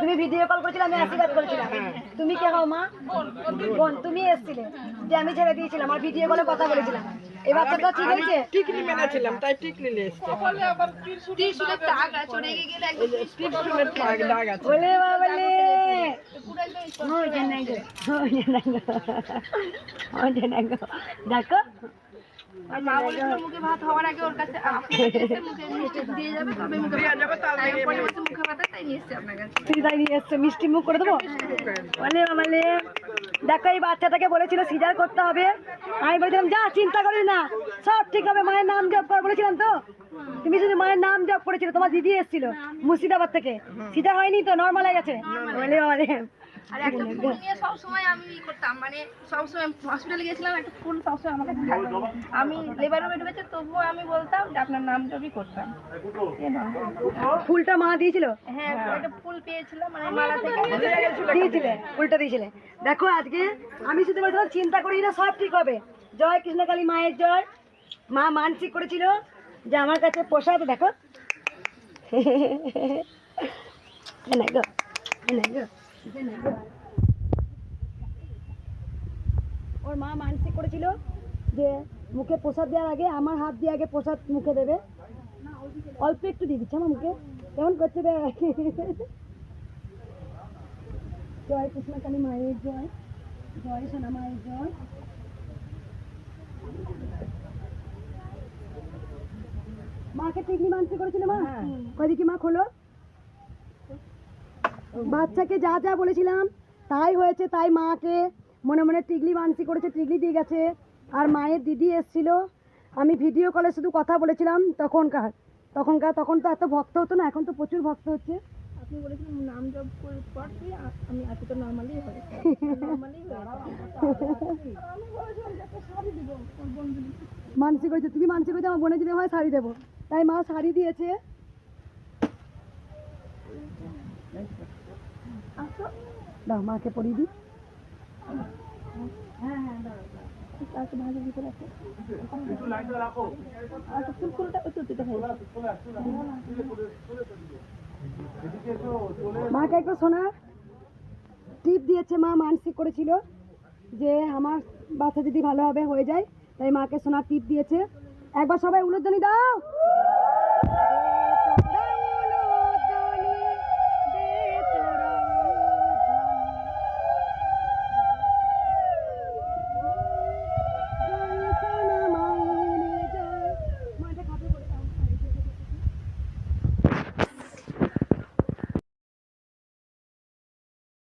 তুমি video call করেছিলে আমি আশীর্বাদ করেছিলাম। তুমি কে হও মা? বোন তুমি এসেছিলে। যে আমি ছেড়ে দিয়েছিলাম আর ভিডিও কলে কথা বলেছিলাম। এই বাচ্চাটা ঠিক হয়েছে? টিকলি মেনেছিলাম তাই টিকলি নিয়ে এসছে। ত্রিশুলের দাগ আছে রেগে গেলে একদম টিকলিমের দাগ দাগ আছে। বলে বাবলে পুরো একদম ওই যে নাই গো ওই যে গো ওই যে গো দেখো। আর মা বলেছিল মুখে ভাত হওয়ার আগে ওর কাছে আপনার কাছে এসে মুখে মিষ্টি দিয়ে যাবে তবে মুখে ভাত যাবে তাই পরে বলছে মুখে ভাত তাই নিয়ে এসছে আপনার কাছে। তুই তাই নিয়ে এসছো মিষ্টি মুখ করে দেবো? বলে বাবলে দেখো এই বাচ্চাটাকে বলেছিল সিজার করতে হবে। আমি বলেছিলাম যা চিন্তা করিস না সব ঠিক হবে মায়ের নাম জপ কর বলেছিলাম তো? তুমি শুধু মায়ের নাম জপ করেছিল তোমার দিদি এসেছিল মুর্শিদাবাদ থেকে। সিজার হয়নি তো নর্মাল হয়ে গেছে? বলে বলে আর একটা ফুল নিয়ে সবসময় আমি ই করতাম মানে সবসময় হসপিটালে গেছিলাম একটা ফুল সবসময় আমার কাছে থাকতো। আমি লেবার রুমে ঢুকেছে তবুও আমি বলতাম যে আপনার নাম জবই করতাম। ফুলটা মা দিয়েছিল? হ্যাঁ একটা ফুল পেয়েছিলাম মানে মালা থেকে। দিয়েছিলে ফুলটা দিয়েছিলে। দেখো আজকে আমি শুধু বলছিলাম চিন্তা করি না সব ঠিক হবে। জয় কৃষ্ণকালী মায়ের জয়। মা মানসিক করেছিল যে আমার কাছে প্রসাদ দেখো। এ নাই গো, এ নাই গো, এ নাই গো। ওর মা মানসিক করেছিল যে মুখে প্রসাদ দেওয়ার আগে আমার হাত দিয়ে আগে প্রসাদ মুখে দেবে। অল্প একটু দিয়ে দিচ্ছে আমার মুখে। কেমন করছে জয় কৃষ্ণকালী মায়ের জয়। জয় সোনা মায়ের জয়। মাকে টিকলি মানসিক করেছিল মা? কদিকে মা খোলো? বাচ্চাকে যা যা বলেছিলাম তাই হয়েছে তাই মাকে মনে মনে টিকলি মানসি করেছে টিকলি দিয়ে গেছে। আর মায়ের দিদি এসছিল। আমি ভিডিও কলে শুধু কথা বলেছিলাম তখনকার তখনকার তখন তো এত ভক্ত হতো না এখন তো প্রচুর ভক্ত হচ্ছে। আপনি বলেছিলেন নাম জব করে পর আমি আজকে তো নর্মালি হয় নর্মালি মানসিক হয়েছে তুমি মানসিক হয়েছে আমার বোনের যদি হয় শাড়ি দেবো। তাই মা শাড়ি দিয়েছে। দাও মাকে পরিয়ে দিই। আচ্ছা ভালো ভিতরে আছে আচ্ছা ফুল ফুলটা ওই তো দিতে হয় মাকে একটা সোনা টিপ দিয়েছে মা মানসিক করেছিল যে আমার বাচ্চা যদি ভালোভাবে হয়ে যায়। তাই মাকে সোনার টিপ দিয়েছে। একবার সবাই উলুধ্বনি দাও।